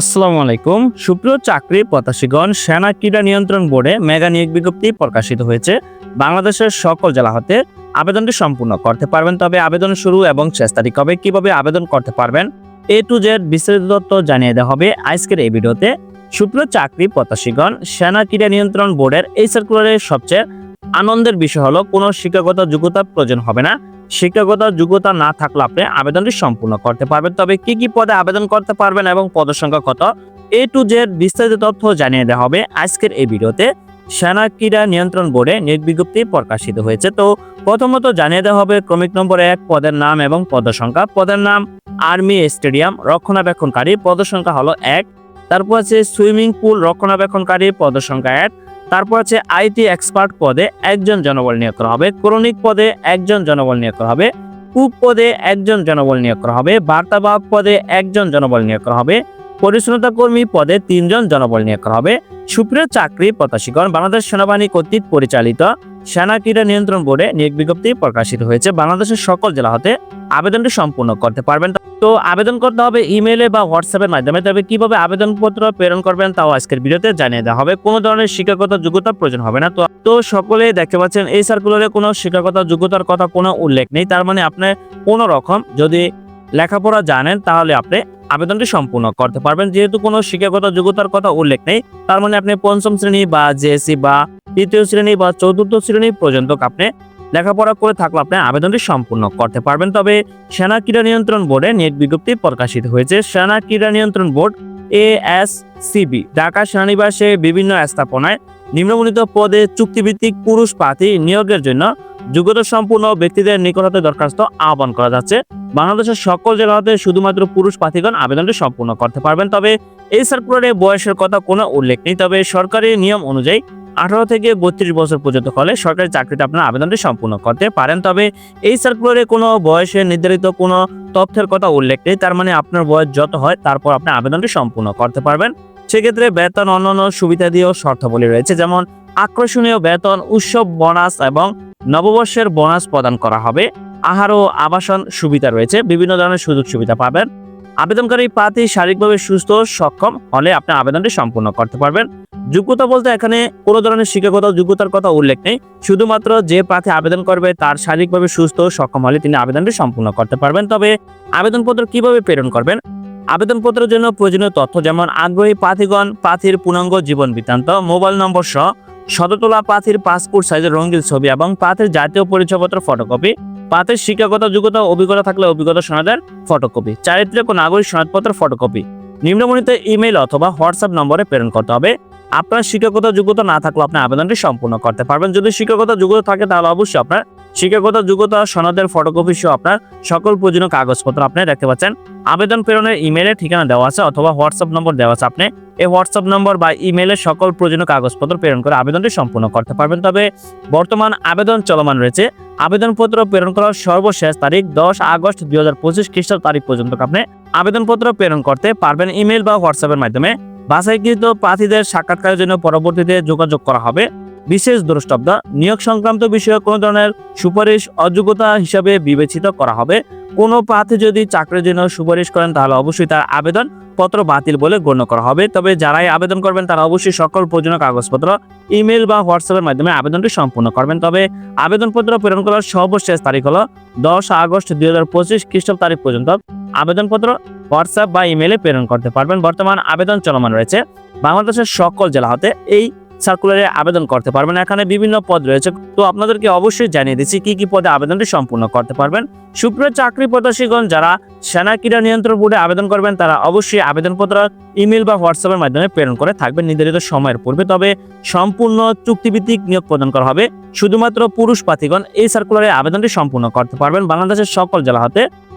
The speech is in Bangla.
আসসালামু আলাইকুম। সুপ্রিয় চাকরি প্রত্যাশীগণ, সেনা ক্রীড়া নিয়ন্ত্রণ বোর্ডে মেগা নিয়োগ বিজ্ঞপ্তি প্রকাশিত হয়েছে। বাংলাদেশের সকল জেলা হতে আবেদনটি সম্পূর্ণ করতে পারবেন, তবে আবেদন শুরু এবং শেষ তারিখ হবে কীভাবে আবেদন করতে পারবেন এ টু জেড বিস্তারিত তথ্য জানিয়ে দেওয়া হবে আজকের এই ভিডিওতে। সুপ্রিয় চাকরি প্রত্যাশীগণ, সেনা ক্রীড়া নিয়ন্ত্রণ বোর্ডের এই সার্কুলারের সবচেয়ে আনন্দের বিষয় হলো, কোনো শিক্ষাগত যোগ্যতা প্রয়োজন হবে না। শিক্ষাগত যোগ্যতা না থাকলে আপনি আবেদনটি সম্পূর্ণ করতে পারবেন। তবে কি কি পদে আবেদন করতে পারবেন এবং পদের সংখ্যা কত? এ টু জেড বিস্তারিত তথ্য জানিয়ে দেওয়া হবে আজকের এই ভিডিওতে। সেনা ক্রীড়া নিয়ন্ত্রণ বোর্ডে নিয়োগ বিজ্ঞপ্তি প্রকাশিত হয়েছে। তো প্রথমত জানিয়ে দেওয়া হবে ক্রমিক নম্বর এক, পদের নাম এবং পদের সংখ্যা পদের নাম আর্মি স্টেডিয়াম, রক্ষণাবেক্ষণকারী পদের সংখ্যা হলো এক। তারপর আছে সুইমিং পুল, রক্ষণাবেক্ষণকারী পদের সংখ্যা এক। তারপর আছে আইটি এক্সপার্ট পদে একজন জনবল নিয়োগ করা হবে, ক্রনিক পদে একজন জনবল নিয়োগ করা হবে, কুক পদে একজন জনবল নিয়োগ করা হবে, বার্তাবাহক পদে একজন জনবল নিয়োগ করা হবে, পরিচ্ছন্নতা কর্মী পদে তিনজন জনবল নিয়োগ করা হবে, সুপ্রিয় চাকরি প্রত্যাশীগণ, বাংলাদেশ সেনাবাহিনী কর্তৃক পরিচালিত সেনা ক্রীড়া নিয়ন্ত্রণ বোর্ডে নিয়োগ বিজ্ঞপ্তি প্রকাশিত হয়েছে। বাংলাদেশের সকল জেলা হতে আবেদনটি সম্পূর্ণ করতে পারবেন। তো আবেদন করতে হবে ইমেলে বা হোয়াটসঅ্যাপের মাধ্যমে। তবে কীভাবে আবেদনপত্র প্রেরণ করবেন তাও আজকের ভিডিওতে জানিয়ে দেওয়া হবে। কোনো ধরনের শিক্ষাগত যোগ্যতা প্রয়োজন হবে না। তো তো সকলে দেখতে পাচ্ছেন এই সার্কুলারে কোনো শিক্ষাগত যোগ্যতার কথা কোনো উল্লেখ নেই। তার মানে আপনি কোনো রকম যদি লেখাপড়া জানেন, তাহলে আপনি আবেদনটি সম্পূর্ণ করতে পারবেন। যেহেতু কোনো শিক্ষাগত যোগ্যতার কথা উল্লেখ নেই, তার মানে আপনি পঞ্চম শ্রেণি বা জেএসসি বা তৃতীয় শ্রেণি বা চতুর্থ শ্রেণি পর্যন্ত আপনি লেখাপড়া করে থাকলে আপনি আবেদনটি সম্পূর্ণ করতে পারবেন। তবে সেনা ক্রীড়া নিয়ন্ত্রণ বোর্ডে নিয়োগ বিজ্ঞপ্তি প্রকাশিত হয়েছে। সেনা ক্রীড়া নিয়ন্ত্রণ board A S C B Dhaka সেনানিবাসে বিভিন্ন স্থাপনায় নিম্নবর্ণিত পদে চুক্তিভিত্তিক পুরুষ প্রার্থী নিয়োগের জন্য যোগ্যতা সম্পূর্ণ ব্যক্তিদের নিকট হতে দরখাস্ত আহ্বান করা যাচ্ছে। বাংলাদেশের সকল জেলাতে শুধুমাত্র পুরুষ প্রার্থীগণ আবেদনটি সম্পূর্ণ করতে পারবেন। তবে এই সার্কুলারে বয়সের কথা কোনো উল্লেখ নেই। তবে সরকারি নিয়ম অনুযায়ী আঠারো থেকে বত্রিশ বছর পর্যন্ত হলে সরকারি চাকরিতে আপনার আবেদনটি সম্পূর্ণ করতে পারেন। তবে এই সার্কুলারে কোনো বয়সের নির্ধারিত কোনো তথ্যের কথা উল্লেখ নেই। তার মানে আপনার বয়স যত হয়, তারপর আপনি আবেদনটি সম্পূর্ণ করতে পারবেন। সেক্ষেত্রে বেতন অন্যান্য সুবিধা দিয়েও শর্তাবলী রয়েছে, যেমন আকর্ষণীয় বেতন, উৎসব বোনাস এবং নববর্ষের বোনাস প্রদান করা হবে। আহার ও আবাসন সুবিধা রয়েছে, বিভিন্ন ধরনের সুযোগ সুবিধা পাবেন। আবেদনকারী প্রার্থী শারীরিকভাবে সুস্থ, সক্ষম হলে আপনি আবেদনটি সম্পূর্ণ করতে পারবেন। যোগ্যতা বলতে এখানে কোনো ধরনের শিক্ষাগত যোগ্যতার কথা উল্লেখ নেই। শুধুমাত্র যে প্রার্থী আবেদন করবে তার শারীরিকভাবে সুস্থ সক্ষম হলে তিনি আবেদনটি সম্পূর্ণ করতে পারবেন। তবে আবেদনপত্র কীভাবে প্রেরণ করবেন? আবেদনপত্রের জন্য প্রয়োজনীয় তথ্য যেমন আগ্রহী প্রার্থীগণ, প্রার্থীর পূর্ণাঙ্গ জীবন বৃত্তান্ত, মোবাইল নম্বর সহ শততলা প্রার্থীর পাসপোর্ট সাইজের রঙিন ছবি এবং প্রার্থীর জাতীয় পরিচয়পত্র ফটোকপি। প্রার্থীর শিক্ষাগত যোগ্যতা, অভিজ্ঞতা থাকলে অভিজ্ঞতা সনদের ফটোকপি। চারিত্রিক ও নাগরিক সনদপত্র, ফটোকপি। নিম্নবর্ণিত ইমেল অথবা হোয়াটসঅ্যাপ নম্বরে প্রেরণ করতে হবে। আপনার শিক্ষাগত যোগ্যতা না থাকলে আপনি আবেদনটি সম্পূর্ণ করতে পারবেন। যদি শিক্ষাগত যোগ্যতা থাকে, তাহলে অবশ্যই আপনার শিক্ষাগত যোগ্যতা, সনদের ফটোকপি সহ আপনার সকল প্রয়োজনীয় কাগজপত্র আপনি দেখতে পাচ্ছেন। আবেদন প্রেরণের ইমেলের ঠিকানা দেওয়া আছে অথবা হোয়াটসঅ্যাপ নম্বর দেওয়া আছে। আপনি এই হোয়াটসঅ্যাপ নম্বর বা ইমেলের সকল প্রয়োজনীয় কাগজপত্র প্রেরণ করে আবেদনটি সম্পূর্ণ করতে পারবেন। তবে বর্তমান আবেদন চলমান রয়েছে। আবেদনপত্র প্রেরণ করার সর্বশেষ তারিখ দশ আগস্ট দুই হাজার পঁচিশ খ্রিস্টাব্দ তারিখ পর্যন্ত আপনি আবেদনপত্র প্রেরণ করতে পারবেন। ইমেল বা হোয়াটসঅ্যাপের মাধ্যমে বাছাইকৃত প্রার্থীদের সাক্ষাৎকারের জন্য পরবর্তীতে যোগাযোগ করা হবে। বিশেষ দ্রষ্টব্য নিয়োগ সংক্রান্ত বিষয়ে কোনো ধরনের সুপারিশ অযোগ্যতা হিসাবে বিবেচিত করা হবে। কোনো প্রার্থী যদি চাকরির জন্য সুপারিশ করেন, তাহলে অবশ্যই তার আবেদন পত্র বাতিল বলে গণ্য করা হবে। তবে যারাই আবেদন করবেন, তারা অবশ্যই সকল প্রয়োজনীয় কাগজপত্র, ইমেল বা হোয়াটসঅ্যাপের মাধ্যমে আবেদনটি সম্পূর্ণ করবেন। তবে আবেদনপত্র প্রেরণ করার সর্বশেষ তারিখ হলো দশ আগস্ট দুই হাজার পঁচিশ খ্রিস্টাব্দ তারিখ পর্যন্ত। আবেদনপত্র হোয়াটসঅ্যাপ বা ইমেলে প্রেরণ করতে পারবেন। বর্তমান আবেদন চলমান রয়েছে। বাংলাদেশের সকল জেলা হতে এই সার্কুলারে আবেদন করতে পারবেন। এখানে বিভিন্ন পদ রয়েছে। তো আপনাদেরকে অবশ্যই জানিয়ে দিচ্ছি, কি কি পদে আবেদনটি সম্পূর্ণ করতে পারবেন। সুপ্রিয় চাকরি প্রত্যাশীগণ, যারা সেনা ক্রীড়া নিয়ন্ত্রণ বোর্ডে আবেদন করবেন, তারা অবশ্যই আবেদনপত্র ইমেল বা হোয়াটসঅ্যাপের মাধ্যমে প্রেরণ করে থাকবেন। নির্ধারিত সময়ের পূর্বে। তবে সম্পূর্ণ চুক্তিভিত্তিক নিয়োগ প্রদান করা হবে। শুধুমাত্র পুরুষ প্রার্থীগণ এই সার্কুলারে আবেদনটি সম্পূর্ণ করতে পারবেন। বাংলাদেশের সকল জেলা হতে